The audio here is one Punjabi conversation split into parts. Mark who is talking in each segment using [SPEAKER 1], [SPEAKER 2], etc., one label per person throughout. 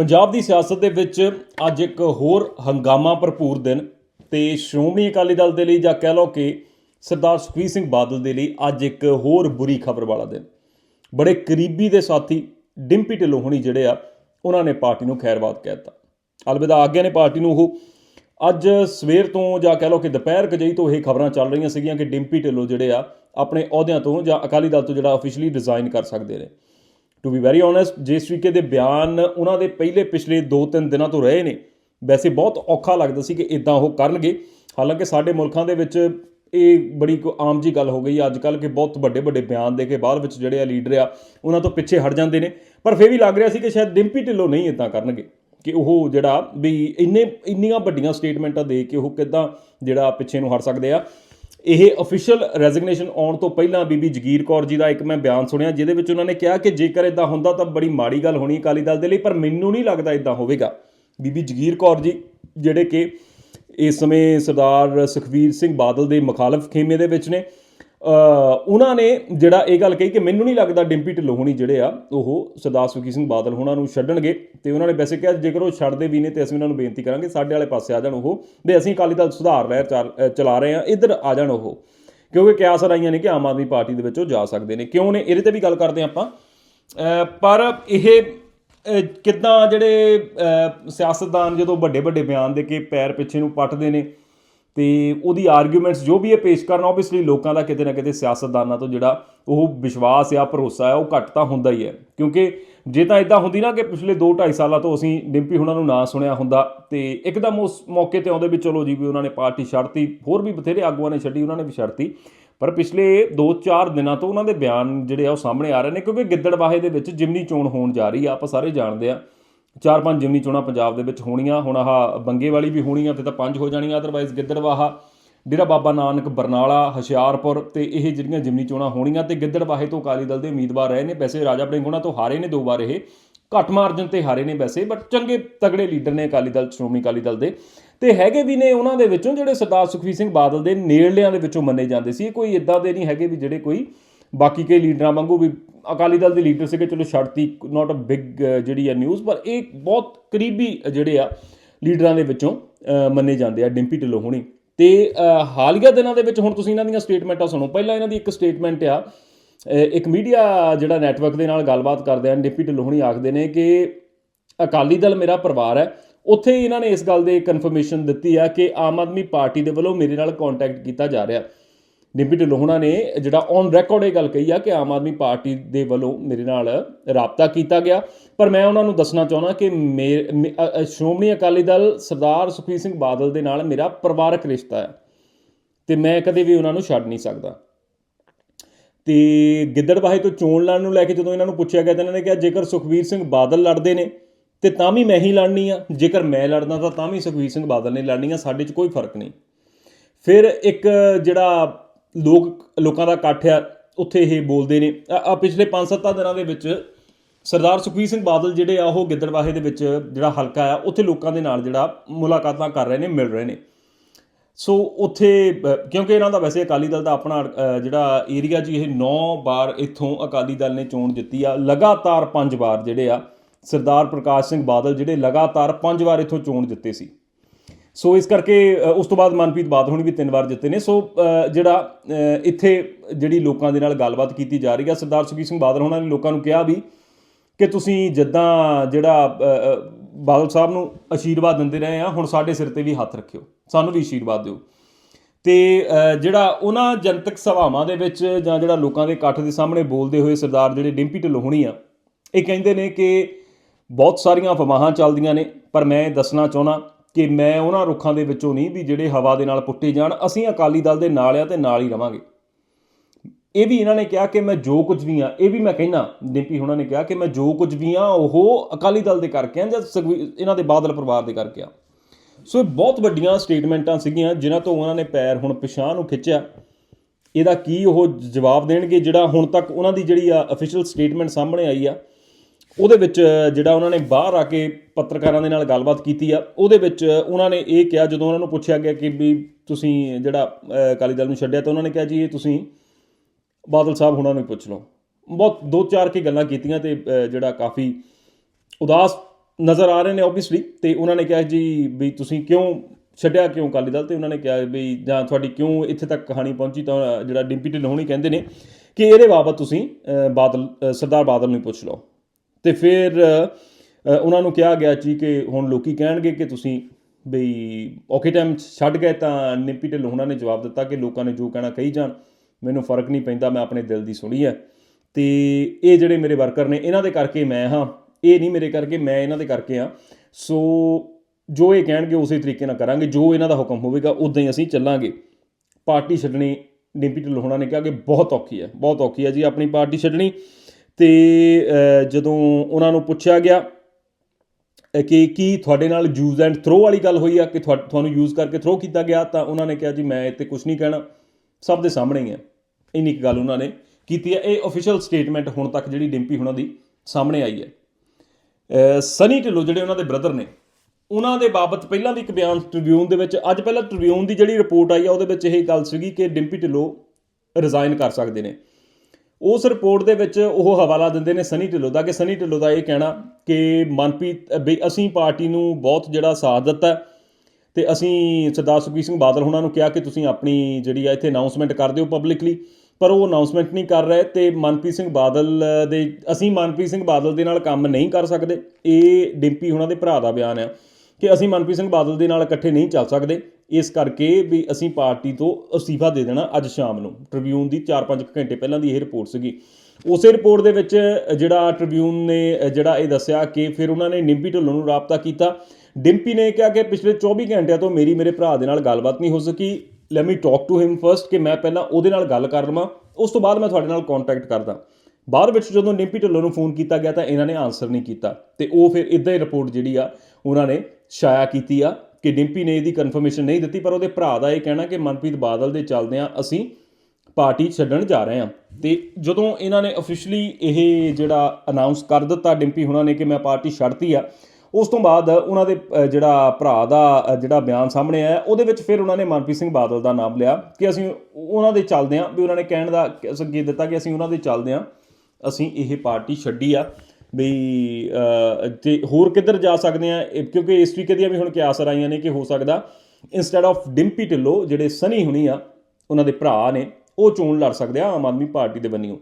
[SPEAKER 1] ਪੰਜਾਬ ਦੀ ਸਿਆਸਤ ਦੇ ਵਿੱਚ ਅੱਜ ਇੱਕ ਹੋਰ ਹੰਗਾਮਾ ਭਰਪੂਰ ਦਿਨ ਤੇ ਸ਼੍ਰੋਮਣੀ ਅਕਾਲੀ ਦਲ ਦੇ ਲਈ ਜਾਂ ਕਹਿ ਲਓ ਕਿ ਸਰਦਾਰ ਸੁਖਬੀਰ ਸਿੰਘ ਬਾਦਲ ਦੇ ਲਈ ਅੱਜ ਇੱਕ ਹੋਰ ਬੁਰੀ ਖਬਰ ਵਾਲਾ ਦਿਨ। ਬੜੇ ਕਰੀਬੀ ਦੇ ਸਾਥੀ ਡਿੰਪੀ ਢਿੱਲੋਂ ਹੋਣੀ ਜਿਹੜੇ ਆ, ਉਹਨਾਂ ਨੇ ਪਾਰਟੀ ਨੂੰ ਖੈਰਬਾਦ ਕਹਿਤਾ ਅਲਵਿਦਾ ਆਗਿਆ ਨੇ ਪਾਰਟੀ ਨੂੰ ਉਹ। ਅੱਜ ਸਵੇਰ ਤੋਂ ਜਾਂ ਕਹਿ ਲਓ ਕਿ ਦੁਪਹਿਰ ਕਜਈ ਤੋਂ ਇਹ ਖਬਰਾਂ ਚੱਲ ਰਹੀਆਂ ਸੀਗੀਆਂ ਕਿ ਡਿੰਪੀ ਢਿੱਲੋਂ ਜਿਹੜੇ ਆ, ਆਪਣੇ ਅਹੁਦਿਆਂ ਤੋਂ ਜਾਂ ਅਕਾਲੀ ਦਲ ਤੋਂ ਜਿਹੜਾ ਅਫੀਸ਼ੀਅਲੀ ਰਿਜ਼ਾਈਨ ਕਰ ਸਕਦੇ ਨੇ। ਟੂ ਬੀ ਵੈਰੀ ਓਨੈਸਟ ਜੇ ਸਵੀਕੇ ਦੇ ਬਿਆਨ ਉਹਨਾਂ ਦੇ ਪਹਿਲੇ ਪਿਛਲੇ 2-3 ਦਿਨਾਂ ਤੋਂ ਰਹੇ ਨੇ, ਵੈਸੇ ਬਹੁਤ ਔਖਾ ਲੱਗਦਾ ਸੀ ਕਿ ਇਦਾਂ ਉਹ ਕਰਨਗੇ। ਹਾਲਾਂਕਿ ਸਾਡੇ ਮੁਲਕਾਂ ਦੇ ਵਿੱਚ ਇਹ ਬੜੀ ਕੋ ਆਮ ਜੀ ਗੱਲ ਹੋ ਗਈ ਅੱਜ ਕੱਲ ਕਿ ਬਹੁਤ ਵੱਡੇ ਵੱਡੇ ਬਿਆਨ ਦੇ ਕੇ ਬਾਅਦ ਵਿੱਚ ਜਿਹੜੇ ਆ ਲੀਡਰ ਆ, ਉਹਨਾਂ ਤੋਂ ਪਿੱਛੇ ਹਟ ਜਾਂਦੇ ਨੇ। ਪਰ ਫਿਰ ਵੀ ਲੱਗ ਰਿਹਾ ਸੀ ਕਿ ਸ਼ਾਇਦ ਡਿੰਪੀ ਢਿੱਲੋਂ ਨਹੀਂ ਇਦਾਂ ਕਰਨਗੇ ਕਿ ਉਹ ਜਿਹੜਾ ਵੀ ਇੰਨੇ ਇੰਨੀਆਂ ਵੱਡੀਆਂ ਸਟੇਟਮੈਂਟਾਂ ਦੇ ਕੇ ਉਹ ਕਿਦਾਂ ਜਿਹੜਾ ਪਿੱਛੇ ਨੂੰ ਹਟ ਸਕਦੇ ਆ। ਇਹ ਅਫੀਸ਼ੀਅਲ ਰੈਜ਼ਿਗਨੇਸ਼ਨ ਆਉਣ ਤੋਂ ਪਹਿਲਾਂ ਬੀਬੀ ਜਗੀਰ ਕੌਰ ਜੀ ਦਾ ਇੱਕ ਮੈਂ ਬਿਆਨ ਸੁਣਿਆ, ਜਿਹਦੇ ਵਿੱਚ ਉਹਨਾਂ ਨੇ ਕਿਹਾ ਕਿ ਜੇਕਰ ਇਦਾਂ ਹੁੰਦਾ ਤਾਂ ਬੜੀ ਮਾੜੀ ਗੱਲ ਹੋਣੀ ਅਕਾਲੀ ਦਲ ਦੇ ਲਈ, ਪਰ ਮੈਨੂੰ ਨਹੀਂ ਲੱਗਦਾ ਇਦਾਂ ਹੋਵੇਗਾ। ਬੀਬੀ ਜਗੀਰ ਕੌਰ ਜੀ, ਜਿਹੜੇ ਕਿ ਇਸ ਸਮੇਂ ਸਰਦਾਰ ਸੁਖਵੀਰ ਸਿੰਘ ਬਾਦਲ ਦੇ ਮੁਖਾਲਫ ਖੇਮੇ ਦੇ ਵਿੱਚ ਨੇ ਉਹਨਾਂ ਨੇ ਜਿਹੜਾ ਇਹ ਗੱਲ ਕਹੀ ਕਿ ਮੈਨੂੰ ਨਹੀਂ ਲੱਗਦਾ ਡਿੰਪੀ ਢਿੱਲੋਂ ਹੋਣੀ ਜਿਹੜੇ ਆ ਉਹ ਸਰਦਾਰ ਸੁਖਵੀਰ ਸਿੰਘ ਬਾਦਲ ਹੋਣਾ ਨੂੰ ਛੱਡਣਗੇ। ਤੇ ਉਹਨਾਂ ਨੇ ਵੈਸੇ ਕਿਹਾ ਜੇਕਰ ਉਹ ਛੱਡਦੇ ਵੀ ਨੇ ਤੇ ਅਸੀਂ ਉਹਨਾਂ ਨੂੰ ਬੇਨਤੀ ਕਰਾਂਗੇ ਸਾਡੇ ਵਾਲੇ ਪਾਸੇ ਆ ਜਾਣ ਉਹ। ਤੇ ਅਸੀਂ ਅਕਾਲੀ ਦਲ ਸੁਧਾਰ ਲਹਿਰ ਚੱਲ- ਚਲਾ ਰਹੇ ਆ ਇੱਧਰ ਆ ਜਾਣ ਉਹ। ਕਿਉਂਕਿ ਕਿਆਸ ਰਾਈਆਂ ਨੇ ਕਿ ਆਮ ਆਦਮੀ ਪਾਰਟੀ ਦੇ ਵਿੱਚ ਉਹ ਜਾ ਸਕਦੇ ਨੇ। ਕਿਉਂ ਨੇ? ਇਹਦੇ ਤੇ ਵੀ ਗੱਲ ਕਰਦੇ ਹਾਂ ਆਪਾਂ। ਪਰ ਇਹ ਅ, ਕਿੱਦਾਂ ਜਿਹੜੇ ਸਿਆਸਤਦਾਨ ਜਦੋਂ ਵੱਡੇ ਵੱਡੇ ਬਿਆਨ ਦੇ ਕੇ ਪੈਰ ਪਿੱਛੇ ਨੂੰ ਪੱਟਦੇ ਨੇ ਤੇ ਉਹਦੀ ਆਰਗੂਮੈਂਟਸ ਜੋ ਵੀ ਇਹ ਪੇਸ਼ ਕਰਨ ਆਬਵੀਅਸਲੀ ਲੋਕਾਂ ਦਾ ਕਿਤੇ ਨਾ ਕਿਤੇ ਸਿਆਸਤਦਾਨਾਂ ਤੋਂ ਜਿਹੜਾ ਉਹ ਵਿਸ਼ਵਾਸ ਆ, ਭਰੋਸਾ ਆ, ਉਹ ਘੱਟ ਤਾਂ ਹੁੰਦਾ ਹੀ ਹੈ। ਕਿਉਂਕਿ ਜੇ ਤਾਂ ਇਦਾਂ ਹੁੰਦੀ ਨਾ ਕਿ ਪਿਛਲੇ 2 2.5 ਸਾਲਾਂ ਤੋਂ ਅਸੀਂ ਡਿੰਪੀ ਹੁਣਾਂ ਨੂੰ ਨਾ ਸੁਣਿਆ ਹੁੰਦਾ ਤੇ ਇੱਕਦਮ ਉਸ ਮੌਕੇ ਤੇ ਆਉਂਦੇ ਵੀ ਚਲੋ ਜੀ ਵੀ ਉਹਨਾਂ ਨੇ ਪਾਰਟੀ ਛੱਡਤੀ, ਹੋਰ ਵੀ ਬਥੇਰੇ ਆਗੂਆਂ ਨੇ ਛੱਡੀ, ਉਹਨਾਂ ਨੇ ਵੀ ਛੱਡਤੀ। ਪਰ ਪਿਛਲੇ 2-4 ਦਿਨਾਂ ਤੋਂ ਉਹਨਾਂ ਦੇ ਬਿਆਨ ਜਿਹੜੇ ਆ ਉਹ ਸਾਹਮਣੇ ਆ ਰਹੇ ਨੇ, ਕਿਉਂਕਿ ਗਿੱਦੜਵਾਹੇ ਦੇ ਵਿੱਚ ਜਿਮਨੀ ਚੋਣ ਹੋਣ ਜਾ ਰਹੀ ਆ, ਆਪਾਂ ਸਾਰੇ ਜਾਣਦੇ ਆ। ਚਾਰ ਪੰਜ ਜਿਮਨੀ ਚੋਣਾਂ ਪੰਜਾਬ ਦੇ ਵਿੱਚ ਹੋਣੀਆਂ। ਹੁਣ ਆਹ ਬੰਗੇ ਵਾਲੀ ਵੀ ਹੋਣੀਆਂ ਤੇ ਤਾਂ ਪੰਜ ਹੋ ਜਾਣੀਆਂ। ਅਦਰਵਾਈਜ਼ ਗਿੱਦੜਵਾਹਾ, ਡੇਰਾ ਬਾਬਾ ਨਾਨਕ, ਬਰਨਾਲਾ, ਹੁਸ਼ਿਆਰਪੁਰ ਤੇ ਇਹ ਜਿਹੜੀਆਂ ਜਿਮਨੀ ਚੋਣਾਂ ਹੋਣੀਆਂ ਤੇ ਗਿੱਦੜਵਾਹੇ ਤੋਂ ਅਕਾਲੀ ਦਲ ਦੇ ਉਮੀਦਵਾਰ ਰਹੇ ਨੇ। ਵੈਸੇ ਰਾਜਾ ਵੜਿੰਗ ਉਹਨਾਂ ਤੋਂ ਹਾਰੇ ਨੇ ਦੋ ਵਾਰ ਇਹ। ਘੱਟ ਮਾਰਜਨ ਤੇ ਹਾਰੇ ਨੇ ਵੈਸੇ ਬਟ ਚੰਗੇ ਤਗੜੇ ਲੀਡਰ ਨੇ ਅਕਾਲੀ ਦਲ, ਸ਼੍ਰੋਮਣੀ ਅਕਾਲੀ ਦਲ ਦੇ। ਤੇ ਹੈਗੇ ਵੀ ਨੇ ਉਹਨਾਂ ਦੇ ਵਿੱਚੋਂ ਜਿਹੜੇ ਸਰਦਾਰ ਸੁਖਬੀਰ ਸਿੰਘ ਬਾਦਲ ਦੇ ਨੇੜਲਿਆਂ ਦੇ ਵਿੱਚੋਂ ਮੰਨੇ ਜਾਂਦੇ ਸੀ। ਇਹ ਕੋਈ ਇਦਾਂ ਦੇ ਨਹੀਂ ਹੈਗੇ ਵੀ ਜਿਹੜੇ ਕੋਈ ਬਾਕੀ ਕਈ ਲੀਡਰਾਂ ਵਾਂਗੂ ਵੀ ਅਕਾਲੀ ਦਲ ਦੇ ਲੀਡਰ ਸੀਗੇ, ਚਲੋ ਛੱਡਤੀ ਨਾਟ ਅ ਬਿਗ ਜਿਹੜੀ ਆ ਨਿਊਜ਼ ਪਰ ਇਹ ਬਹੁਤ ਕਰੀਬੀ ਜਿਹੜੇ ਆ ਲੀਡਰਾਂ ਦੇ ਵਿੱਚੋਂ ਮੰਨੇ ਜਾਂਦੇ ਆ, ਡਿੰਪੀ ਢਿੱਲੋਂ ਹੋਣੀ। ਤੇ ਹਾਲੀਆ ਦਿਨਾਂ ਦੇ ਵਿੱਚ ਹੁਣ ਤੁਸੀਂ ਇਹਨਾਂ ਦੀਆਂ ਸਟੇਟਮੈਂਟਾਂ ਸੁਣੋ। ਪਹਿਲਾਂ ਇਹਨਾਂ ਦੀ ਇੱਕ ਸਟੇਟਮੈਂਟ ਆ ਇੱਕ ਮੀਡੀਆ ਜਿਹੜਾ ਨੈਟਵਰਕ ਦੇ ਨਾਲ ਗੱਲਬਾਤ ਕਰਦੇ ਆ, ਡਿੰਪੀ ਢਿੱਲੋਂ ਹੋਣੀ ਆਖਦੇ ਨੇ ਕਿ ਅਕਾਲੀ ਦਲ ਮੇਰਾ ਪਰਿਵਾਰ ਹੈ। ਉੱਥੇ ਹੀ ਇਹਨਾਂ ਨੇ ਇਸ ਗੱਲ ਦੇ ਕਨਫਰਮੇਸ਼ਨ ਦਿੱਤੀ ਆ ਕਿ ਆਮ ਆਦਮੀ ਪਾਰਟੀ ਦੇ ਵੱਲੋਂ ਮੇਰੇ ਨਾਲ ਕੰਟੈਕਟ ਕੀਤਾ ਜਾ ਰਿਹਾ। ਡਿੰਪੀ ਢਿੱਲੋਂ ਨੇ ਜਿਹੜਾ ਔਨ ਰਿਕਾਰਡ ਇਹ ਗੱਲ ਕਹੀ ਆ ਕਿ ਆਮ ਆਦਮੀ ਪਾਰਟੀ ਦੇ ਵੱਲੋਂ ਮੇਰੇ ਨਾਲ ਰਾਬਤਾ ਕੀਤਾ ਗਿਆ। ਪਰ ਮੈਂ ਉਹਨਾਂ ਨੂੰ ਦੱਸਣਾ ਚਾਹੁੰਦਾ ਕਿ ਮੇ- ਮੇ- ਸ਼੍ਰੋਮਣੀ ਅਕਾਲੀ ਦਲ ਸਰਦਾਰ ਸੁਖਬੀਰ ਸਿੰਘ ਬਾਦਲ ਦੇ ਨਾਲ ਮੇਰਾ ਪਰਿਵਾਰਕ ਰਿਸ਼ਤਾ ਹੈ ਤੇ ਮੈਂ ਕਦੇ ਵੀ ਉਹਨਾਂ ਨੂੰ ਛੱਡ ਨਹੀਂ ਸਕਦਾ। ਤੇ ਗਿੱਦੜਬਾਹੇ ਤੋਂ ਚੋਣ ਲੜਨ ਨੂੰ ਲੈ ਕੇ ਜਦੋਂ ਇਹਨਾਂ ਨੂੰ ਪੁੱਛਿਆ ਗਿਆ ਤਾਂ ਇਹਨਾਂ ਨੇ ਕਿਹਾ, ਜੇਕਰ ਸੁਖਬੀਰ ਸਿੰਘ ਬਾਦਲ ਲੜਦੇ ਨੇ ਤੇ ਤਾਂ ਵੀ ਮੈਂ ਹੀ ਲੜਨੀ ਆ। ਜੇਕਰ ਮੈਂ ਲੜਦਾ ਤਾਂ ਤਾਂ ਵੀ ਸੁਖਬੀਰ ਸਿੰਘ ਬਾਦਲ ਨੇ ਲੜਨੀ ਆ ਸਾਡੇ 'ਚ ਕੋਈ ਫ਼ਰਕ ਨਹੀਂ। ਫਿਰ ਇੱਕ ਜਿਹੜਾ ਲੋਕ ਲੋਕਾਂ ਦਾ ਇਕੱਠ ਆ, ਉੱਥੇ ਇਹ ਬੋਲਦੇ ਨੇ। ਆ ਪਿਛਲੇ 5-7 ਦਿਨਾਂ ਦੇ ਵਿੱਚ ਸਰਦਾਰ ਸੁਖਬੀਰ ਸਿੰਘ ਬਾਦਲ ਜਿਹੜੇ ਆ, ਉਹ ਗਿੱਦੜਵਾਹੇ ਦੇ ਵਿੱਚ ਜਿਹੜਾ ਹਲਕਾ ਆ, ਉੱਥੇ ਲੋਕਾਂ ਦੇ ਨਾਲ ਜਿਹੜਾ ਮੁਲਾਕਾਤਾਂ ਕਰ ਰਹੇ ਨੇ, ਮਿਲ ਰਹੇ ਨੇ। ਸੋ ਉੱਥੇ ਕਿਉਂਕਿ ਇਹਨਾਂ ਦਾ ਵੈਸੇ ਅਕਾਲੀ ਦਲ ਦਾ ਆਪਣਾ ਜਿਹੜਾ ਏਰੀਆ ਜੀ, ਇਹ 9 ਵਾਰ ਇੱਥੋਂ ਅਕਾਲੀ ਦਲ ਨੇ ਚੋਣ ਜਿੱਤੀ ਆ। ਲਗਾਤਾਰ 5 ਵਾਰ ਜਿਹੜੇ ਆ, ਸਰਦਾਰ ਪ੍ਰਕਾਸ਼ ਸਿੰਘ ਬਾਦਲ ਜਿਹੜੇ ਲਗਾਤਾਰ 5 ਵਾਰ ਇੱਥੋਂ ਚੋਣ ਜਿੱਤੇ ਸੀ। ਸੋ ਇਸ ਕਰਕੇ ਉਸ ਤੋਂ ਬਾਅਦ ਮਨਪ੍ਰੀਤ ਬਾਦਲ ਹੋਣੀ ਵੀ ਤਿੰਨ ਵਾਰ ਜਿੱਤੇ ਨੇ। ਸੋ ਜਿਹੜਾ ਇੱਥੇ ਜਿਹੜੀ ਲੋਕਾਂ ਦੇ ਨਾਲ ਗੱਲਬਾਤ ਕੀਤੀ ਜਾ ਰਹੀ ਆ, ਸਰਦਾਰ ਸੁਖਬੀਰ ਸਿੰਘ ਬਾਦਲ ਹੋਣਾ ਨੇ ਲੋਕਾਂ ਨੂੰ ਕਿਹਾ ਵੀ ਕਿ ਤੁਸੀਂ ਜਿੱਦਾਂ ਜਿਹੜਾ ਬਾਦਲ ਸਾਹਿਬ ਨੂੰ ਅਸ਼ੀਰਵਾਦ ਦਿੰਦੇ ਰਹੇ ਆ, ਹੁਣ ਸਾਡੇ ਸਿਰ ਤੇ ਵੀ ਹੱਥ ਰੱਖਿਓ। ਸਾਨੂੰ ਵੀ ਅਸ਼ੀਰਵਾਦ ਦਿਓ। ਤੇ ਜਿਹੜਾ ਉਹਨਾਂ ਜਨਤਕ ਸਭਾਵਾਂ ਦੇ ਵਿੱਚ ਜਾਂ ਜਿਹੜਾ ਲੋਕਾਂ ਦੇ ਇਕੱਠ ਦੇ ਸਾਹਮਣੇ ਬੋਲਦੇ ਹੋਏ ਸਰਦਾਰ ਜਿਹੜੇ ਡਿੰਪੀ ਢਿੱਲੋਂ ਹੋਣੀ ਆ, ਇਹ ਕਹਿੰਦੇ ਨੇ ਕਿ ਬਹੁਤ ਸਾਰੀਆਂ ਅਫਵਾਹਾਂ ਚੱਲਦੀਆਂ ਨੇ, ਪਰ ਮੈਂ ਇਹ ਦੱਸਣਾ ਚਾਹੁੰਦਾ ਕਿ ਮੈਂ ਉਹਨਾਂ ਰੁੱਖਾਂ ਦੇ ਵਿੱਚੋਂ ਨਹੀਂ ਵੀ ਜਿਹੜੇ ਹਵਾ ਦੇ ਨਾਲ ਪੁੱਟੇ ਜਾਣ, ਅਸੀਂ ਅਕਾਲੀ ਦਲ ਦੇ ਨਾਲ ਆ ਤੇ ਨਾਲ ਹੀ ਰਵਾਂਗੇ। ਇਹ ਵੀ ਇਹਨਾਂ ਨੇ ਕਿਹਾ ਕਿ ਮੈਂ ਜੋ ਕੁਝ ਵੀ ਆ, ਇਹ ਵੀ ਮੈਂ ਕਹਿਣਾ ਡਿੰਪੀ ਹੁਣਾਂ ਨੇ ਕਿਹਾ ਕਿ ਮੈਂ ਜੋ ਕੁਝ ਵੀ ਆ, ਉਹ ਅਕਾਲੀ ਦਲ ਦੇ ਕਰਕੇ ਆ ਜਾਂ ਸੁਖਬੀਰ- ਇਹਨਾਂ ਦੇ ਬਾਦਲ ਪਰਿਵਾਰ ਦੇ ਕਰਕੇ ਆ। ਸੋ ਇਹ ਬਹੁਤ ਵੱਡੀਆਂ ਸਟੇਟਮੈਂਟਾਂ ਸੀਗੀਆਂ ਜਿਨ੍ਹਾਂ ਤੋਂ ਉਹਨਾਂ ਨੇ ਪੈਰ ਹੁਣ ਪਿਛਾਂ ਨੂੰ ਖਿੱਚਿਆ। ਇਹਦਾ ਕੀ ਉਹ ਜਵਾਬ ਦੇਣਗੇ, ਜਿਹੜਾ ਹੁਣ ਤੱਕ ਉਹਨਾਂ ਦੀ ਜਿਹੜੀ ਆ ਅਫੀਸ਼ੀਅਲ ਸਟੇਟਮੈਂਟ ਸਾਹਮਣੇ ਆਈ ਆ ਉਹਦੇ ਵਿੱਚ ਜਿਹੜਾ ਉਹਨਾਂ ਨੇ ਬਾਹਰ ਆ ਕੇ ਪੱਤਰਕਾਰਾਂ ਦੇ ਨਾਲ ਗੱਲਬਾਤ ਕੀਤੀ ਆ, ਉਹਦੇ ਵਿੱਚ ਉਹਨਾਂ ਨੇ ਇਹ ਕਿਹਾ, ਜਦੋਂ ਉਹਨਾਂ ਨੂੰ ਪੁੱਛਿਆ ਗਿਆ ਕਿ ਵੀ ਤੁਸੀਂ ਜਿਹੜਾ ਅਕਾਲੀ ਦਲ ਨੂੰ ਛੱਡਿਆ, ਤਾਂ ਉਹਨਾਂ ਨੇ ਕਿਹਾ ਜੀ, ਇਹ ਤੁਸੀਂ ਬਾਦਲ ਸਾਹਿਬ ਹੁਣਾਂ ਨੂੰ ਹੀ ਪੁੱਛ ਲਓ। ਬਹੁਤ ਦੋ ਚਾਰ ਕੀ ਗੱਲਾਂ ਕੀਤੀਆਂ ਤੇ ਜਿਹੜਾ ਕਾਫੀ ਉਦਾਸ ਨਜ਼ਰ ਆ ਰਹੇ ਨੇ ਆਬਵੀਅਸਲੀ ਤੇ ਉਹਨਾਂ ਨੇ ਕਿਹਾ ਜੀ ਵੀ ਤੁਸੀਂ ਕਿਉਂ ਛੱਡਿਆ, ਕਿਉਂ ਅਕਾਲੀ ਦਲ? ਤੇ ਉਹਨਾਂ ਨੇ ਕਿਹਾ ਵੀ ਜਾਂ ਤੁਹਾਡੀ ਕਿਉਂ ਇੱਥੇ ਤੱਕ ਕਹਾਣੀ ਪਹੁੰਚੀ? ਤਾਂ ਜਿਹੜਾ ਡਿੰਪੀ ਢਿੱਲੋਂ ਹੋਣੀ ਕਹਿੰਦੇ ਨੇ ਕਿ ਇਹਦੇ ਬਾਬਤ ਤੁਸੀਂ ਬਾਦਲ ਸਰਦਾਰ ਬਾਦਲ ਨੂੰ ਪੁੱਛ ਲਓ। ਤੇ ਫਿਰ ਉਹਨਾਂ ਨੂੰ ਕਿਹਾ ਗਿਆ ਜੀ ਕਿ ਹੁਣ ਲੋਕੀ ਕਹਿਣਗੇ ਕਿ ਤੁਸੀਂ ਬਈ ਔਖੇ ਟਾਈਮ ਛੱਡ ਗਏ ਤਾਂ ਨਿੰਪੀ ਢਿੱਲੋਂ ਉਹਨਾਂ ਨੇ ਜਵਾਬ ਦਿੱਤਾ ਕਿ ਲੋਕਾਂ ਨੇ ਜੋ ਕਹਿਣਾ ਕਹੀ ਜਾਣ। ਮੈਨੂੰ ਫ਼ਰਕ ਨਹੀਂ ਪੈਂਦਾ, ਮੈਂ ਆਪਣੇ ਦਿਲ ਦੀ ਸੁਣੀ ਹੈ। ਤੇ ਇਹ ਜਿਹੜੇ ਮੇਰੇ ਵਰਕਰ ਨੇ, ਇਹਨਾਂ ਦੇ ਕਰਕੇ ਮੈਂ ਹਾਂ। ਇਹ ਨਹੀਂ ਮੇਰੇ ਕਰਕੇ, ਮੈਂ ਇਹਨਾਂ ਦੇ ਕਰਕੇ ਹਾਂ। ਸੋ ਜੋ ਇਹ ਕਹਿਣਗੇ, ਉਸੇ ਤਰੀਕੇ ਨਾਲ ਕਰਾਂਗੇ। ਜੋ ਇਹਨਾਂ ਦਾ ਹੁਕਮ ਹੋਵੇਗਾ ਉਦਾਂ ਹੀ ਅਸੀਂ ਚੱਲਾਂਗੇ। ਪਾਰਟੀ ਛੱਡਣੀ ਡਿੰਪੀ ਢਿੱਲੋਂ ਹੋਣਾ ਨੇ ਕਿਹਾ ਕਿ ਬਹੁਤ ਔਖੀ ਹੈ, ਬਹੁਤ ਔਖੀ ਹੈ ਜੀ ਆਪਣੀ ਪਾਰਟੀ ਛੱਡਣੀ। ਤੇ ਜਦੋਂ ਉਹਨਾਂ ਨੂੰ ਪੁੱਛਿਆ ਗਿਆ ਕਿ ਕੀ ਤੁਹਾਡੇ ਨਾਲ ਯੂਜ਼ ਐਂਡ ਥਰੋ ਵਾਲੀ ਗੱਲ ਹੋਈ ਆ, ਕਿ ਤੁਹਾ- ਤੁਹਾਨੂੰ ਯੂਜ਼ ਕਰਕੇ ਥਰੋ ਕੀਤਾ ਗਿਆ, ਤਾਂ ਉਹਨਾਂ ਨੇ ਕਿਹਾ ਜੀ, ਮੈਂ ਇੱਥੇ ਕੁਝ ਨਹੀਂ ਕਹਿਣਾ। ਸਭ ਦੇ ਸਾਹਮਣੇ ਹੀ ਹੈ ਇੰਨੀ ਕੁ ਗੱਲ ਉਹਨਾਂ ਨੇ ਕੀਤੀ ਹੈ ਇਹ ਅਫੀਸ਼ੀਅਲ ਸਟੇਟਮੈਂਟ ਹੁਣ ਤੱਕ ਜਿਹੜੀ ਡਿੰਪੀ ਹੁਣਾਂ ਦੀ ਸਾਹਮਣੇ ਆਈ ਹੈ। ਸਨੀ ਢਿੱਲੋਂ ਜਿਹੜੇ ਉਹਨਾਂ ਦੇ ਬ੍ਰਦਰ ਨੇ, ਉਹਨਾਂ ਦੇ ਬਾਬਤ ਪਹਿਲਾਂ ਵੀ ਇੱਕ ਬਿਆਨ ਟ੍ਰਿਬਿਊਨ ਦੇ ਵਿੱਚ, ਅੱਜ ਪਹਿਲਾਂ ਟ੍ਰਿਬਿਊਨ ਦੀ ਜਿਹੜੀ ਰਿਪੋਰਟ ਆਈ ਆ, ਉਹਦੇ ਵਿੱਚ ਇਹ ਗੱਲ ਸੀਗੀ ਕਿ ਡਿੰਪੀ ਢਿੱਲੋਂ ਰਿਜ਼ਾਈਨ ਕਰ ਸਕਦੇ ਨੇ। ਉਸ ਰਿਪੋਰਟ ਦੇ ਵਿੱਚ ਉਹ ਹਵਾਲਾ ਦਿੰਦੇ ਨੇ ਸਨੀ ਢਿੱਲੋਂ ਦਾ ਕਿ ਸਨੀ ਢਿੱਲੋਂ ਦਾ ਇਹ ਕਹਿਣਾ ਕਿ ਮਨਪ੍ਰੀਤ ਵੀ ਅਸੀਂ ਪਾਰਟੀ ਨੂੰ ਬਹੁਤ ਜਿਹੜਾ ਸਾਥ ਦਿੱਤਾ ਹੈ ਤੇ ਅਸੀਂ ਸਰਦਾਰ ਸੁਖਬੀਰ ਸਿੰਘ ਬਾਦਲ ਉਹਨਾਂ ਨੂੰ ਕਿਹਾ ਕਿ ਤੁਸੀਂ ਆਪਣੀ ਜਿਹੜੀ ਆ ਇੱਥੇ ਅਨਾਉਂਸਮੈਂਟ ਕਰ ਦਿਓ ਪਬਲਿਕਲੀ ਪਰ ਉਹ ਅਨਾਉਂਸਮੈਂਟ ਨਹੀਂ ਕਰ ਰਹੇ ਤੇ ਮਨਪ੍ਰੀਤ ਸਿੰਘ ਬਾਦਲ ਦੇ, ਅਸੀਂ ਮਨਪ੍ਰੀਤ ਸਿੰਘ ਬਾਦਲ ਦੇ ਨਾਲ ਕੰਮ ਨਹੀਂ ਕਰ ਸਕਦੇ। ਇਹ ਡਿੰਪੀ ਉਹਨਾਂ ਦੇ ਭਰਾ ਦਾ ਬਿਆਨ ਆ ਕਿ ਅਸੀਂ ਮਨਪ੍ਰੀਤ ਸਿੰਘ ਬਾਦਲ ਦੇ ਨਾਲ ਇਕੱਠੇ ਨਹੀਂ ਚੱਲ ਸਕਦੇ। ਇਸ ਕਰਕੇ ਵੀ ਅਸੀਂ ਪਾਰਟੀ ਤੋਂ ਅਸਤੀਫਾ ਦੇ ਦੇਣਾ ਅੱਜ ਸ਼ਾਮ ਨੂੰ। ਟ੍ਰਿਬਿਊਨ ਦੀ 4-5 ਘੰਟੇ ਪਹਿਲਾਂ ਦੀ ਇਹ ਰਿਪੋਰਟ ਸੀਗੀ। ਉਸੇ ਰਿਪੋਰਟ ਦੇ ਵਿੱਚ ਜਿਹੜਾ ਟ੍ਰਿਬਿਊਨ ਨੇ, ਜਿਹੜਾ ਇਹ ਦੱਸਿਆ ਕਿ ਫਿਰ ਉਹਨਾਂ ਨੇ ਡਿੰਪੀ ਢਿੱਲੋਂ ਨੂੰ ਰਾਬਤਾ ਕੀਤਾ। ਡਿੰਪੀ ਨੇ ਕਿਹਾ ਕਿ ਪਿਛਲੇ 24 ਘੰਟਿਆਂ ਤੋਂ ਮੇਰੀ ਮੇਰੇ ਭਰਾ ਦੇ ਨਾਲ ਗੱਲਬਾਤ ਨਹੀਂ ਹੋ ਸਕੀ। Let me talk to him first ਕਿ ਮੈਂ ਪਹਿਲਾਂ ਉਹਦੇ ਨਾਲ ਗੱਲ ਕਰ ਲਵਾਂ। ਉਸ ਤੋਂ ਬਾਅਦ ਮੈਂ ਤੁਹਾਡੇ ਨਾਲ ਕੰਟੈਕਟ ਕਰਦਾ। ਬਾਅਦ ਵਿੱਚ ਜਦੋਂ ਨਿੰਪੀ ਢਿੱਲੋਂ ਨੂੰ ਫੋਨ ਕੀਤਾ ਗਿਆ ਤਾਂ ਇਹਨਾਂ ਨੇ ਆਨਸਰ ਨਹੀਂ ਕੀਤਾ। ਤੇ ਉਹ ਫਿਰ ਇਦਾਂ ਹੀ ਰਿਪੋਰਟ ਜਿਹੜੀ ਆ, ਉਹਨਾਂ ਨੇ ਛਾਇਆ ਕੀਤੀ ਆ। ਕਿ ਡਿੰਪੀ ਨੇ ਇਹਦੀ ਕਨਫਰਮੇਸ਼ਨ ਨਹੀਂ ਦਿੱਤੀ, ਪਰ ਉਹਦੇ ਭਰਾ ਦਾ ਇਹ ਕਹਿਣਾ ਕਿ ਮਨਪ੍ਰੀਤ ਬਾਦਲ ਦੇ ਚੱਲਦਿਆਂ ਅਸੀਂ ਪਾਰਟੀ ਛੱਡਣ ਜਾ ਰਹੇ ਹਾਂ। ਤੇ ਜਦੋਂ ਇਹਨਾਂ ਨੇ ਅਫੀਸ਼ੀਅਲੀ ਇਹ ਜਿਹੜਾ ਅਨਾਉਂਸ ਕਰ ਦਿੱਤਾ ਡਿੰਪੀ ਹੁਣਾਂ ਨੇ ਕਿ ਮੈਂ ਪਾਰਟੀ ਛੱਡਤੀ ਆ, ਉਸ ਤੋਂ ਬਾਅਦ ਉਹਨਾਂ ਦੇ ਜਿਹੜਾ ਭਰਾ ਦਾ ਜਿਹੜਾ ਬਿਆਨ ਸਾਹਮਣੇ ਆਇਆ, ਉਹਦੇ ਵਿੱਚ ਫਿਰ ਉਹਨਾਂ ਨੇ ਮਨਪ੍ਰੀਤ ਸਿੰਘ ਬਾਦਲ ਦਾ ਨਾਮ ਲਿਆ ਕਿ ਅਸੀਂ ਉਹਨਾਂ ਦੇ ਚੱਲਦੇ ਹਾਂ ਵੀ ਉਹਨਾਂ ਨੇ ਕਹਿਣ ਦਾ ਸੰਕੇਤ ਦਿੱਤਾ ਕਿ ਅਸੀਂ ਉਹਨਾਂ ਦੇ ਚੱਲਦੇ ਹਾਂ ਅਸੀਂ ਇਹ ਪਾਰਟੀ ਛੱਡੀ ਆ। ਬਈ ਅ, ਤੇ ਹੋਰ ਕਿੱਧਰ ਜਾ ਸਕਦੇ ਆ ਕਿਉਂਕਿ ਇਸ ਤਰੀਕੇ ਦੀਆਂ ਵੀ ਹੁਣ ਕਿਆਸ ਆਈਆਂ ਨੇ ਕਿ ਹੋ ਸਕਦਾ ਇਨਸਟੈਡ ਆਫ ਡਿੰਪੀ ਢਿੱਲੋਂ ਜਿਹੜੇ ਸਨੀ ਹੁਣੀ ਆ ਉਹਨਾਂ ਦੇ ਭਰਾ ਨੇ ਉਹ ਚੋਣ ਲੜ ਸਕਦੇ ਆ ਆਮ ਆਦਮੀ ਪਾਰਟੀ ਦੇ ਬੰਨਿਓ।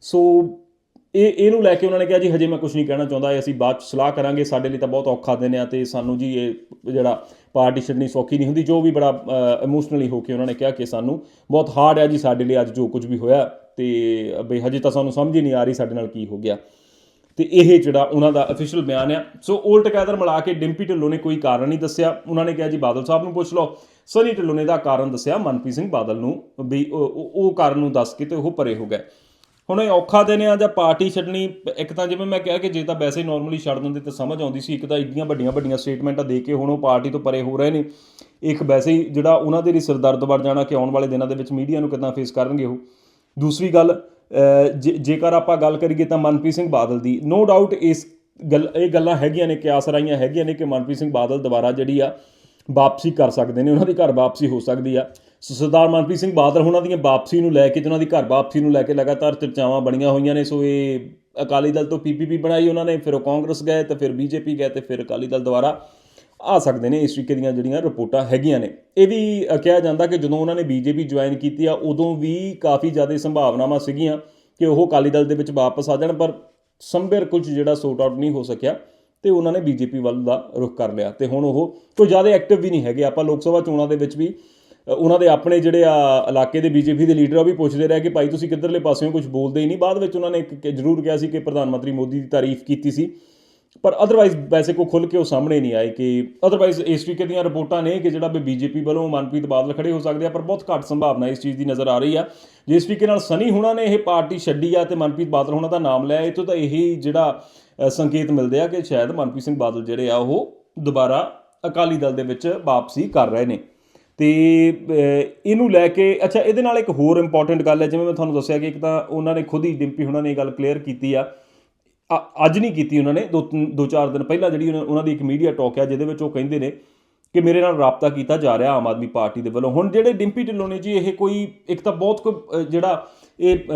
[SPEAKER 1] ਸੋ ਇਹ ਇਹਨੂੰ ਲੈ ਕੇ ਉਹਨਾਂ ਨੇ ਕਿਹਾ ਜੀ ਹਜੇ ਮੈਂ ਕੁਝ ਨਹੀਂ ਕਹਿਣਾ ਚਾਹੁੰਦਾ ਇਹ ਅਸੀਂ ਬਾਅਦ ਚ ਸਲਾਹ ਕਰਾਂਗੇ ਸਾਡੇ ਲਈ ਤਾਂ ਬਹੁਤ ਔਖਾ ਦਿਨ ਆ ਤੇ ਸਾਨੂੰ ਜੀ ਇਹ ਜਿਹੜਾ ਪਾਰਟੀ ਛੱਡਣੀ ਸੌਖੀ ਨਹੀਂ ਹੁੰਦੀ। ਜੋ ਵੀ ਬੜਾ ਇਮੋਸ਼ਨਲੀ ਹੋ ਕੇ ਉਹਨਾਂ ਨੇ ਕਿਹਾ ਕਿ ਸਾਨੂੰ ਬਹੁਤ ਹਾਰਡ ਆ ਜੀ ਸਾਡੇ ਲਈ ਅੱਜ ਜੋ ਕੁਝ ਵੀ ਹੋਇਆ ਤੇ ਬਈ ਹਜੇ ਤਾਂ ਸਾਨੂੰ ਸਮਝ ਹੀ ਨਹੀਂ ਆ ਰਹੀ ਸਾਡੇ ਨਾਲ ਕੀ ਹੋ ਗਿਆ। ਤੇ ਇਹ ਜਿਹੜਾ ਉਹਨਾਂ ਦਾ ਅਫੀਸ਼ੀਅਲ ਬਿਆਨ ਆ। ਸੋ 올 ਟੁਗੇਦਰ ਮਿਲਾ ਕੇ ਡਿੰਪੀ ਢਿੱਲੋਂ ਨੇ ਕੋਈ ਕਾਰਨ ਨਹੀਂ ਦੱਸਿਆ। ਉਹਨਾਂ ਨੇ ਕਿਹਾ ਜੀ, ਬਾਦਲ ਸਾਹਿਬ ਨੂੰ ਪੁੱਛ ਲਓ। ਸਨੀ ਢਿੱਲੋਂ ਨੇ ਦਾ ਕਾਰਨ ਦੱਸਿਆ। ਮਨਪ੍ਰੀਤ ਸਿੰਘ ਬਾਦਲ ਨੂੰ ਵੀ ਉਹ- ਉਹ ਕਾਰਨ ਨੂੰ ਦੱਸ ਕੇ ਤੇ ਉਹ ਪਰੇ ਹੋ ਗਏ। ਹੁਣ ਇਹ ਔਖਾ ਦਿਨ ਆ ਜਾਂ ਪਾਰਟੀ ਛੱਡਣੀ, ਇੱਕ ਤਾਂ ਜਿਵੇਂ ਮੈਂ ਕਿਹਾ ਕਿ ਜੇ ਤਾਂ ਵੈਸੇ ਨਾਰਮਲੀ ਛੱਡ ਦਿੰਦੇ ਤਾਂ ਸਮਝ ਆਉਂਦੀ ਸੀ। ਇੱਕ ਤਾਂ ਇੰਨੀਆਂ ਵੱਡੀਆਂ ਵੱਡੀਆਂ ਸਟੇਟਮੈਂਟਾਂ ਦੇ ਕੇ ਹੁਣ ਉਹ ਪਾਰਟੀ ਤੋਂ ਪਰੇ ਹੋ ਰਹੇ ਨੇ। ਇੱਕ ਵੈਸੇ ਹੀ ਜਿਹੜਾ ਉਹਨਾਂ ਦੇ ਲਈ ਸਿਰਦਰਦ ਬਣ ਜਾਣਾ ਕਿ ਆਉਣ ਵਾਲੇ ਦਿਨਾਂ ਦੇ ਵਿੱਚ ਮੀਡੀਆ ਨੂੰ ਕਿੱਦਾਂ ਫੇਸ ਕਰਨਗੇ ਉਹ। ਦੂਸਰੀ ਗੱਲ ਜੇਕਰ ਆਪਾਂ ਗੱਲ ਕਰੀਏ ਤਾਂ ਮਨਪ੍ਰੀਤ ਸਿੰਘ ਬਾਦਲ ਦੀ ਨੋ ਡਾਊਟ ਇਸ ਗੱਲ ਇਹ ਗੱਲਾਂ ਹੈਗੀਆਂ ਨੇ ਕਿ ਆਸਰਾਈਆਂ ਹੈਗੀਆਂ ਨੇ ਕਿ ਮਨਪ੍ਰੀਤ ਸਿੰਘ ਬਾਦਲ ਦੁਬਾਰਾ ਜਿਹੜੀ ਆ ਵਾਪਸੀ ਕਰ ਸਕਦੇ ਨੇ, ਉਹਨਾਂ ਦੀ ਘਰ ਵਾਪਸੀ ਹੋ ਸਕਦੀ ਆ। ਸੋ ਸਰਦਾਰ ਮਨਪ੍ਰੀਤ ਸਿੰਘ ਬਾਦਲ ਉਹਨਾਂ ਦੀਆਂ ਵਾਪਸੀ ਨੂੰ ਲੈ ਕੇ ਤੇ ਉਹਨਾਂ ਦੀ ਘਰ ਵਾਪਸੀ ਨੂੰ ਲੈ ਕੇ ਲਗਾਤਾਰ ਚਰਚਾਵਾਂ ਬਣੀਆਂ ਹੋਈਆਂ ਨੇ, ਸੋ ਇਹ ਅਕਾਲੀ ਦਲ ਤੋਂ ਪੀਪੀਪੀ ਬਣਾਈ ਉਹਨਾਂ ਨੇ, ਫਿਰ ਉਹ ਕਾਂਗਰਸ ਗਏ ਤੇ ਫਿਰ ਬੀਜੇਪੀ ਗਏ ਤੇ ਫਿਰ ਅਕਾਲੀ ਦਲ ਦੁਬਾਰਾ ਆ ਸਕਦੇ ਨੇ ਇਸ ਤਰੀਕੇ ਦੀਆਂ ਜਿਹੜੀਆਂ ਰਿਪੋਰਟਾਂ ਹੈਗੀਆਂ ਨੇ। ਇਹ ਵੀ ਕਿਹਾ ਜਾਂਦਾ ਕਿ ਜਦੋਂ ਉਹਨਾਂ ਨੇ ਬੀਜੇਪੀ ਜੁਆਇਨ ਕੀਤੀ ਆ, ਉਦੋਂ ਵੀ ਕਾਫੀ ਜ਼ਿਆਦਾ ਸੰਭਾਵਨਾਵਾਂ ਸੀਗੀਆਂ ਕਿ ਉਹ ਅਕਾਲੀ ਦਲ ਦੇ ਵਿੱਚ ਵਾਪਸ ਆ ਜਾਣ, ਪਰ ਸੰਭਰ ਕੁਝ ਜਿਹੜਾ ਸੋਰਟ ਆਊਟ ਨਹੀਂ ਹੋ ਸਕਿਆ ਤੇ ਉਹਨਾਂ ਨੇ ਬੀਜੇਪੀ ਵੱਲ ਦਾ ਰੁਖ ਕਰ ਲਿਆ। ਤੇ ਹੁਣ ਉਹ ਕੋਈ ਜ਼ਿਆਦਾ ਐਕਟਿਵ ਵੀ ਨਹੀਂ ਹੈਗੇ। ਆਪਾਂ ਲੋਕ ਸਭਾ ਚੋਣਾਂ ਦੇ ਵਿੱਚ ਵੀ ਉਹਨਾਂ ਦੇ ਆਪਣੇ ਜਿਹੜੇ ਆ ਇਲਾਕੇ ਦੇ ਬੀਜੇਪੀ ਦੇ ਲੀਡਰ ਆ, ਉਹ ਵੀ ਪੁੱਛਦੇ ਰਹੇ ਕਿ ਭਾਈ ਤੁਸੀਂ ਕਿੱਧਰਲੇ ਪਾਸਿਓਂ ਕੁਝ ਬੋਲਦੇ ਹੀ ਨਹੀਂ। ਬਾਅਦ ਵਿੱਚ ਉਹਨਾਂ ਨੇ ਇੱਕ ਇੱਕ ਜ਼ਰੂਰ ਕਿਹਾ ਸੀ ਕਿ ਪ੍ਰਧਾਨ ਮੰਤਰੀ ਮੋਦੀ ਦੀ ਤਾਰੀਫ ਕੀਤੀ ਸੀ। ਪਰ ਅਦਰਵਾਈਜ਼ ਵੈਸੇ ਕੋ ਖੁੱਲ ਕੇ ਉਹ ਸਾਹਮਣੇ ਨਹੀਂ ਆਏ ਕਿ ਅਦਰਵਾਈਜ਼ ਇਸ ਤਰੀਕੇ ਦੀਆਂ ਰਿਪੋਰਟਾਂ ਨੇ ਕਿ ਜਿਹੜਾ ਵੀ ਬੀਜੇਪੀ ਵੱਲੋਂ ਮਨਪ੍ਰੀਤ ਬਾਦਲ ਖੜੇ ਹੋ ਸਕਦੇ ਆ, ਪਰ ਬਹੁਤ ਘੱਟ ਸੰਭਾਵਨਾ ਇਸ ਚੀਜ਼ ਦੀ ਨਜ਼ਰ ਆ ਰਹੀ ਆ। ਜਿਸ ਤਰੀਕੇ ਨਾਲ ਸਨੀ ਹੁਣਾਂ ਨੇ ਇਹ ਪਾਰਟੀ ਛੱਡੀ ਆ ਤੇ ਮਨਪ੍ਰੀਤ ਬਾਦਲ ਹੁਣਾਂ ਦਾ ਨਾਮ ਲਿਆ ਇਹ ਤੋਂ ਤਾਂ ਇਹੀ ਜਿਹੜਾ ਸੰਕੇਤ ਮਿਲਦੇ ਆ ਕਿ ਸ਼ਾਇਦ ਮਨਪ੍ਰੀਤ ਸਿੰਘ ਬਾਦਲ ਜਿਹੜੇ ਆ, ਉਹ ਦੁਬਾਰਾ ਅਕਾਲੀ ਦਲ ਦੇ ਵਿੱਚ ਵਾਪਸੀ ਕਰ ਰਹੇ ਨੇ। ਤੇ ਇਹਨੂੰ ਲੈ ਕੇ, ਅੱਛਾ, ਇਹਦੇ ਨਾਲ ਇੱਕ ਹੋਰ ਇੰਪੋਰਟੈਂਟ ਗੱਲ ਹੈ, ਜਿਵੇਂ ਮੈਂ ਤੁਹਾਨੂੰ ਦੱਸਿਆ ਕਿ ਇੱਕ ਤਾਂ ਉਹਨਾਂ ਨੇ ਖੁਦ ਹੀ ਡਿੰਪੀ ਹੁਣਾਂ ਨੇ ਇਹ ਗੱਲ ਕਲੀਅਰ ਕੀਤੀ ਆ ਅੱਜ ਨਹੀਂ ਕੀਤੀ ਉਹਨਾਂ ਨੇ। ਦੋ ਤਿੰਨ- ਦੋ ਚਾਰ ਦਿਨ ਪਹਿਲਾਂ ਜਿਹੜੀ ਉਹਨਾਂ- ਉਹਨਾਂ ਦੀ ਇੱਕ ਮੀਡੀਆ ਟਾਕ ਆ ਜਿਹਦੇ ਵਿੱਚ ਉਹ ਕਹਿੰਦੇ ਨੇ ਕਿ ਮੇਰੇ ਨਾਲ ਰਾਬਤਾ ਕੀਤਾ ਜਾ ਰਿਹਾ ਆਮ ਆਦਮੀ ਪਾਰਟੀ ਦੇ ਵੱਲੋਂ। ਹੁਣ ਜਿਹੜੇ ਡਿੰਪੀ ਢਿੱਲੋਂ ਨੇ ਜੀ ਇਹ ਕੋਈ ਇੱਕ ਤਾਂ ਬਹੁਤ ਕੋਈ ਜਿਹੜਾ ਇਹ ਅ,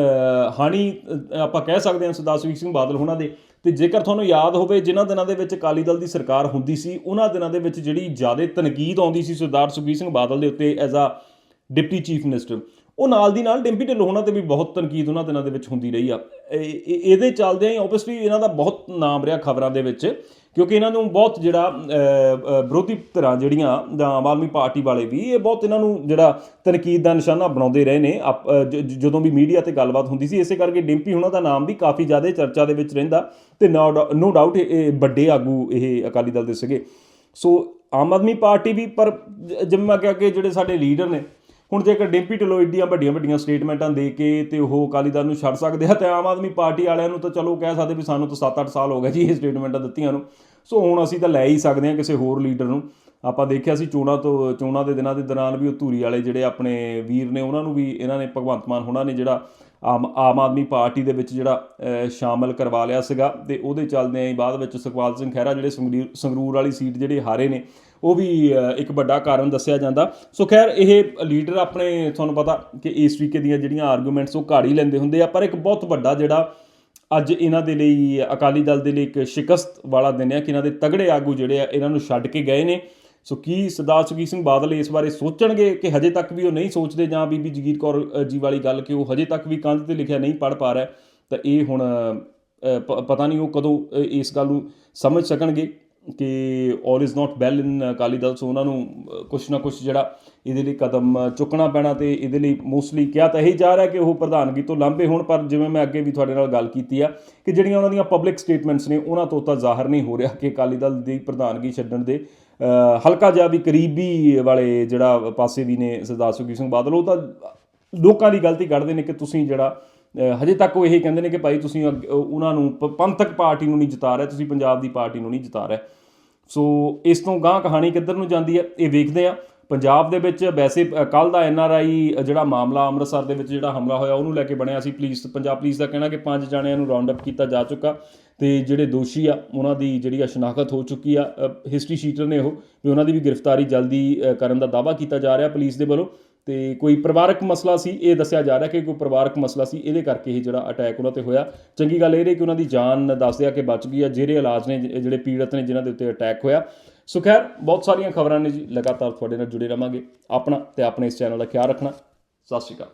[SPEAKER 1] ਹਾਣੀ ਆਪਾਂ ਕਹਿ ਸਕਦੇ ਹਾਂ ਸਰਦਾਰ ਸੁਖਬੀਰ ਸਿੰਘ ਬਾਦਲ ਉਹਨਾਂ ਦੇ। ਤੇ ਜੇਕਰ ਤੁਹਾਨੂੰ ਯਾਦ ਹੋਵੇ ਜਿਨ੍ਹਾਂ ਦਿਨਾਂ ਦੇ ਵਿੱਚ ਅਕਾਲੀ ਦਲ ਦੀ ਸਰਕਾਰ ਹੁੰਦੀ ਸੀ ਉਹਨਾਂ ਦਿਨਾਂ ਦੇ ਵਿੱਚ ਜਿਹੜੀ ਜ਼ਿਆਦਾ ਤਨਕੀਦ ਆਉਂਦੀ ਸੀ ਸਰਦਾਰ ਸੁਖਬੀਰ ਸਿੰਘ ਬਾਦਲ ਦੇ ਉੱਤੇ as a deputy chief minister ਉਹ ਨਾਲ ਦੀ ਨਾਲ ਡਿੰਪੀ ਢਿੱਲੋਂ ਉਹਨਾਂ ਤੇ ਵੀ ਬਹੁਤ ਤਨਕੀਦ ਉਹਨਾਂ ਦਿਨਾਂ ਦੇ ਵਿੱਚ ਹੁੰਦੀ ਰਹੀ ਆ। ਇਹਦੇ ਚੱਲਦਿਆਂ ਹੀ ਆਬਵੀਅਸਲੀ ਇਹਨਾਂ ਦਾ ਬਹੁਤ ਨਾਮ ਰਿਹਾ ਖਬਰਾਂ ਦੇ ਵਿੱਚ, ਕਿਉਂਕਿ ਇਹਨਾਂ ਨੂੰ ਬਹੁਤ ਜਿਹੜਾ ਵਿਰੋਧੀ ਧਿਰਾਂ ਜਿਹੜੀਆਂ ਜਾਂ ਆਮ ਆਦਮੀ ਪਾਰਟੀ ਵਾਲੇ ਵੀ, ਇਹ ਬਹੁਤ ਇਹਨਾਂ ਨੂੰ ਜਿਹੜਾ ਤਨਕੀਦ ਦਾ ਨਿਸ਼ਾਨਾ ਬਣਾਉਂਦੇ ਰਹੇ ਨੇ। ਆਪ- ਜਦੋਂ ਵੀ ਮੀਡੀਆ ਤੇ ਗੱਲਬਾਤ ਹੁੰਦੀ ਸੀ, ਇਸੇ ਕਰਕੇ ਡਿੰਪੀ ਉਹਨਾਂ ਦਾ ਨਾਮ ਵੀ ਕਾਫੀ ਜ਼ਿਆਦਾ ਚਰਚਾ ਦੇ ਵਿੱਚ ਰਹਿੰਦਾ ਤੇ ਨੋ ਡਾਊਟ ਇਹ ਵੱਡੇ ਆਗੂ ਇਹ ਅਕਾਲੀ ਦਲ ਦੇ ਸੀਗੇ। ਸੋ ਆਮ ਆਦਮੀ ਪਾਰਟੀ ਵੀ, ਪਰ ਜਿਵੇਂ ਮੈਂ ਕਿਹਾ ਕਿ ਜਿਹੜੇ ਸਾਡੇ ਲੀਡਰ ਨੇ ਹੁਣ ਜੇਕਰ ਡਿੰਪੀ ਢਿੱਲੋਂ ਏਡੀਆਂ ਵੱਡੀਆਂ ਵੱਡੀਆਂ ਸਟੇਟਮੈਂਟਾਂ ਦੇ ਕੇ ਤੇ ਉਹ ਅਕਾਲੀ ਦਲ ਨੂੰ ਛੱਡ ਸਕਦੇ ਆ ਤੇ ਆਮ ਆਦਮੀ ਪਾਰਟੀ ਵਾਲਿਆਂ ਨੂੰ ਤਾਂ ਚਲੋ ਕਹਿ ਸਕਦੇ ਵੀ ਸਾਨੂੰ ਤਾਂ 7-8 ਸਾਲ ਹੋ ਗਏ ਜੀ ਇਹ ਸਟੇਟਮੈਂਟਾਂ ਦਿੱਤੀਆਂ ਨੂੰ। ਸੋ ਹੁਣ ਅਸੀਂ ਤਾਂ ਲੈ ਹੀ ਸਕਦੇ ਹਾਂ ਕਿਸੇ ਹੋਰ ਲੀਡਰ ਨੂੰ। ਆਪਾਂ ਦੇਖਿਆ ਸੀ ਚੋਣਾਂ ਤੋਂ ਚੋਣਾਂ ਦੇ ਦਿਨਾਂ ਦੇ ਦੌਰਾਨ ਵੀ ਉਹ ਧੂਰੀ ਵਾਲੇ ਜਿਹੜੇ ਆਪਣੇ ਵੀਰ ਨੇ ਉਹਨਾਂ ਨੂੰ ਵੀ ਇਹਨਾਂ ਨੇ ਭਗਵੰਤ ਮਾਨ ਹੁਣਾਂ ਨੇ ਜਿਹੜਾ ਆਮ ਆਮ ਆਦਮੀ ਪਾਰਟੀ ਦੇ ਵਿੱਚ ਜਿਹੜਾ ਅਹ, ਸ਼ਾਮਲ ਕਰਵਾ ਲਿਆ ਸੀਗਾ। ਤੇ ਉਹਦੇ ਚੱਲਦਿਆਂ ਹੀ ਬਾਅਦ ਵਿੱਚ ਸੁਖਪਾਲ ਸਿੰਘ ਖਹਿਰਾ ਜਿਹੜੇ ਸੰਗਰੀ- ਸੰਗਰੂਰ ਵਾਲੀ ਸੀਟ ਜਿਹੜੇ ਹਾਰੇ ਨੇ ਉਹ ਵੀ ਇੱਕ ਵੱਡਾ ਕਾਰਨ ਦੱਸਿਆ ਜਾਂਦਾ। ਸੋ ਖੈਰ, ਇਹ ਲੀਡਰ ਆਪਣੇ, ਤੁਹਾਨੂੰ ਪਤਾ ਕਿ ਇਸ ਤਰੀਕੇ ਦੀਆਂ ਜਿਹੜੀਆਂ ਆਰਗੂਮੈਂਟਸ ਉਹ ਘਾੜ ਹੀ ਲੈਂਦੇ ਹੁੰਦੇ ਆ। ਪਰ ਇੱਕ ਬਹੁਤ ਵੱਡਾ ਜਿਹੜਾ ਅੱਜ ਇਹਨਾਂ ਦੇ ਲਈ, ਅਕਾਲੀ ਦਲ ਦੇ ਲਈ ਇੱਕ ਸ਼ਿਕਸਤ ਵਾਲਾ ਦਿਨ ਹੈ ਕਿ ਇਹਨਾਂ ਦੇ ਤਗੜੇ ਆਗੂ ਜਿਹੜੇ ਆ, ਇਹਨਾਂ ਨੂੰ ਛੱਡ ਕੇ ਗਏ ਨੇ। ਸੋ ਕੀ ਸਰਦਾਰ ਸੁਖਬੀਰ ਸਿੰਘ ਬਾਦਲ ਇਸ ਬਾਰੇ ਸੋਚਣਗੇ ਕਿ ਹਜੇ ਤੱਕ ਵੀ ਉਹ ਨਹੀਂ ਸੋਚਦੇ ਜਾਂ ਬੀਬੀ ਜਗੀਰ ਕੌਰ ਜੀ ਵਾਲੀ ਗੱਲ ਕਿ ਉਹ ਹਜੇ ਤੱਕ ਵੀ ਕੰਧ ਤੇ ਲਿਖਿਆ ਨਹੀਂ ਪੜ ਪਾ ਰਿਹਾ, ਤਾਂ ਇਹ ਹੁਣ ਪ- ਪਤਾ ਨਹੀਂ ਉਹ ਕਦੋਂ ਇਸ ਗੱਲ ਨੂੰ ਸਮਝ ਸਕਣਗੇ। ਕਿ all is not well in Akali Dal so ਉਹਨਾਂ ਨੂੰ ਕੁਛ ਨਾ ਕੁਛ ਜਿਹੜਾ ਇਹਦੇ ਲਈ ਕਦਮ ਚੁੱਕਣਾ ਪੈਣਾ ਤੇ ਇਹਦੇ ਲਈ ਮੋਸਟਲੀ ਕਿਹਾ ਤਾਂ ਇਹੀ ਜਾ ਰਿਹਾ ਕਿ ਉਹ ਪ੍ਰਧਾਨਗੀ ਤੋਂ ਲਾਂਭੇ ਹੋਣ, ਪਰ ਜਿਵੇਂ ਮੈਂ ਅੱਗੇ ਵੀ ਤੁਹਾਡੇ ਨਾਲ ਗੱਲ ਕੀਤੀ ਆ ਕਿ ਜਿਹੜੀਆਂ ਉਹਨਾਂ ਦੀਆਂ ਪਬਲਿਕ ਸਟੇਟਮੈਂਟਸ ਨੇ, ਉਹਨਾਂ ਤੋਂ ਤਾਂ ਜ਼ਾਹਰ ਨਹੀਂ ਹੋ ਰਿਹਾ ਕਿ ਅਕਾਲੀ ਦਲ ਦੀ ਪ੍ਰਧਾਨਗੀ ਛੱਡਣ ਦੇ ਹਲਕਾ ਜਿਹਾ ਵੀ ਕਰੀਬੀ ਵਾਲੇ ਜਿਹੜਾ ਪਾਸੇ ਵੀ ਨੇ ਸਰਦਾਰ ਸੁਖਬੀਰ ਸਿੰਘ ਬਾਦਲ, ਉਹ ਤਾਂ ਲੋਕਾਂ ਦੀ ਗਲਤੀ ਕੱਢਦੇ ਨੇ ਕਿ ਤੁਸੀਂ ਜਿਹੜਾ ਹਜੇ ਤੱਕ ਉਹ ਇਹ ਕਹਿੰਦੇ ਨੇ ਕਿ ਭਾਈ ਤੁਸੀਂ ਅੱਗੇ- ਉਹਨਾਂ ਨੂੰ ਪ- ਪੰਥਕ ਪਾਰਟੀ ਨੂੰ ਨਹੀਂ ਜਿਤਾ ਰਹੇ, ਤੁਸੀਂ ਪੰਜਾਬ ਦੀ ਪਾਰਟੀ ਨੂੰ ਨਹੀਂ ਜਿਤਾ ਰਹੇ। ਸੋ ਇਸ ਤੋਂ ਗਾਂ ਕਹਾਣੀ ਕਿੱਧਰ ਨੂੰ ਜਾਂਦੀ ਹੈ, ਇਹ ਵੇਖਦੇ ਆ ਪੰਜਾਬ ਦੇ ਵਿੱਚ ਵੈਸੇ ਕੱਲ ਦਾ ਐਨ ਆਰ ਆਈ ਜਿਹੜਾ ਮਾਮਲਾ ਅੰਮ੍ਰਿਤਸਰ ਦੇ ਵਿੱਚ ਜਿਹੜਾ ਹਮਲਾ ਹੋਇਆ, ਉਹਨੂੰ ਲੈ ਕੇ ਬਣਿਆ ਸੀ ਪੁਲਿਸ। ਪੰਜਾਬ ਪੁਲਿਸ ਦਾ ਕਹਿਣਾ ਕਿ ਪੰਜ ਜਾਣਿਆਂ ਨੂੰ ਰਾਉਂਡ ਅਪ ਕੀਤਾ ਜਾ ਚੁੱਕਾ ਤੇ ਜਿਹੜੇ ਦੋਸ਼ੀ ਆ, ਉਹਨਾਂ ਦੀ ਜਿਹੜੀ ਆ ਸ਼ਨਾਖਤ ਹੋ ਚੁੱਕੀ ਆ ਹਿਸਟਰੀ ਸ਼ੀਟਰ ਨੇ ਉਹ, ਵੀ ਉਹਨਾਂ ਦੀ ਵੀ ਗ੍ਰਿਫਤਾਰੀ ਜਲਦੀ ਕਰਨ ਦਾ ਦਾਅਵਾ ਕੀਤਾ ਜਾ ਰਿਹਾ ਪੁਲਿਸ ਦੇ ਵੱਲੋਂ। ਤੇ ਕੋਈ ਪਰਿਵਾਰਕ ਮਸਲਾ ਸੀ, ਇਹ ਦੱਸਿਆ ਜਾ ਰਿਹਾ ਕਿ ਕੋਈ ਪਰਿਵਾਰਕ ਮਸਲਾ ਸੀ, ਇਹਦੇ ਕਰਕੇ ਹੀ ਜਿਹੜਾ ਅਟੈਕ ਉਹਨਾਂ ਤੇ ਹੋਇਆ। ਚੰਗੀ ਗੱਲ ਇਹ ਰਹੀ ਕਿ ਉਹਨਾਂ ਦੀ ਜਾਨ ਦੱਸਦੇ ਆ ਕਿ ਬਚ ਗਈ ਆ। ਜਿਹੜੇ ਇਲਾਜ ਨੇ ਜਿਹੜੇ ਪੀੜਤ ਨੇ, ਜਿਨ੍ਹਾਂ ਦੇ ਉੱਤੇ ਅਟੈਕ ਹੋਇਆ। ਸੋ ਖੈਰ, ਬਹੁਤ ਸਾਰੀਆਂ ਖਬਰਾਂ ਨੇ ਜੀ। ਲਗਾਤਾਰ ਤੁਹਾਡੇ ਨਾਲ ਜੁੜੇ ਰਵਾਂਗੇ ਆਪਣਾ ਤੇ ਆਪਣੇ ਇਸ ਚੈਨਲ ਦਾ ਖਿਆਲ ਰੱਖਣਾ। ਸਤਿ ਸ਼੍ਰੀ ਅਕਾਲ।